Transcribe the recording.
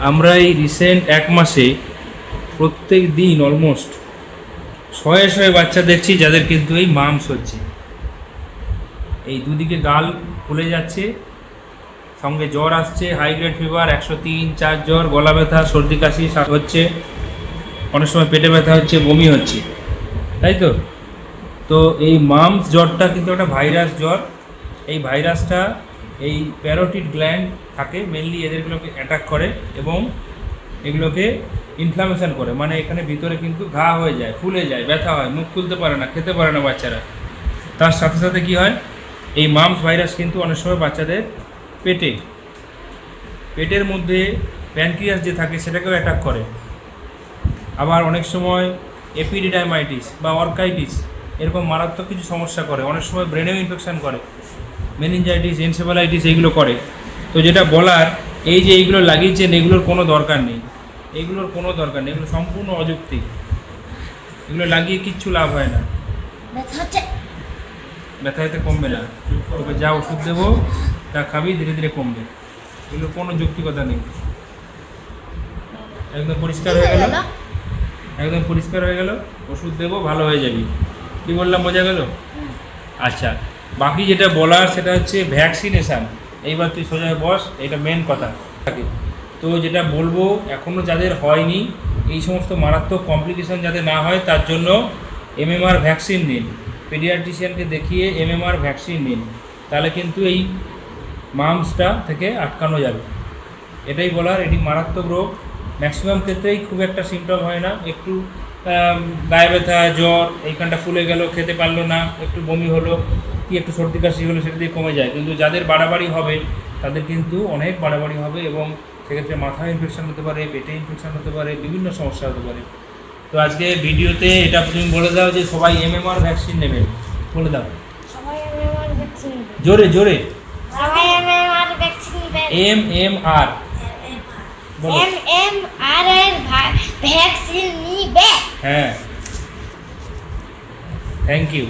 আমরা এই রিসেন্ট এক মাসে প্রত্যেক দিন অলমোস্ট শয়ে শয়ে বাচ্চা দেখছি যাদের কিন্তু এই মামস হচ্ছে এই দুদিকে গাল ফুলে যাচ্ছে, সঙ্গে জ্বর আসছে হাই গ্রেড ফিভার একশো তিন, চার জ্বর, গলা ব্যথা, সর্দি, কাশি হচ্ছে, অনেক সময় পেটে ব্যথা হচ্ছে, বমি হচ্ছে। তাই তো? তো এই মামস জ্বরটা কিন্তু একটা ভাইরাস জ্বর। এই ভাইরাসটা এই প্যারোটিড গ্ল্যান্ড থাকে মেনলি এদেরগুলোকে অ্যাটাক করে এবং এগুলোকে ইনফ্লামেশন করে। মানে এখানে ভিতরে কিন্তু ঘা হয়ে যায়, ফুলে যায়, ব্যথা হয়, মুখ খুলতে পারে না, খেতে পারে না বাচ্চারা। তার সাথে সাথে কি হয়, এই মামস ভাইরাস কিন্তু অনেক সময় বাচ্চাদের পেটে, পেটের মধ্যে প্যানক্রিয়াস যে থাকে সেটাকেও অ্যাটাক করে। আবার অনেক সময় এপিডিডাইমাইটিস বা অর্কাইটিস এরকম মারাত্মক কিছু সমস্যা করে। অনেক সময় ব্রেনেও ইনফেকশান করে। মেনিনজাইটিস এনসেফালাইটিস এইগুলো করে। তো যেটা বলার এই যে এইগুলো লাগিয়েছেন এগুলোর কোনো দরকার নেই। এগুলোর কোনো দরকার নেই এগুলো সম্পূর্ণ অযৌক্তিক। এগুলো লাগিয়ে কিচ্ছু লাভ হয় না। ব্যথা এতে কমবে না। তোকে যা ওষুধ দেবো তা খাবি ধীরে ধীরে কমবে। এগুলো কোনো যৌক্তিকতা নেই। একদম পরিষ্কার হয়ে গেল। একদম পরিষ্কার হয়ে গেল। ওষুধ দেবো ভালো হয়ে যাবি। কি বললাম বোঝা গেল? আচ্ছা বাকি যেটা বলার সেটা হচ্ছে ভ্যাকসিনেশান এইবার তুই সোজা বস, এটা মেন কথা। থাকে। তো যেটা বলব এখনও যাদের হয়নি, এই সমস্ত মারাত্মক কমপ্লিকেশন যাতে না হয়, তার জন্য এমএমআর ভ্যাকসিন নিন। পেডিয়াট্রিশিয়ানকে দেখিয়ে এমএমআর ভ্যাকসিন নিন। তাহলে কিন্তু এই মামসটা থেকে আটকানো যাবে। এটাই বলার, এটি মারাত্মক রোগ। ম্যাক্সিমাম ক্ষেত্রেই খুব একটা সিমটম হয় না। একটু গায়ে ব্যথা, জ্বর, এইখানটা ফুলে গেল, খেতে পারল না, একটু বমি হলো কি একটু সর্দি কাশি হলো সেটা দিয়ে কমে যায়। কিন্তু যাদের বাড়াবাড়ি হবে তাদের কিন্তু অনেক বাড়াবাড়ি হবে এবং সেক্ষেত্রে মাথা ইনফেকশান হতে পারে পেটে ইনফেকশান হতে পারে বিভিন্ন সমস্যা হতে পারে। তো আজকে ভিডিওতে এটা তুমি বলে দাও যে সবাই এমএমআর ভ্যাকসিন নেবে। বলে দাও। জোরে জোরে। M M R M M R এর ভ্যাকসিন নিবে। হ্যাঁ। Thank you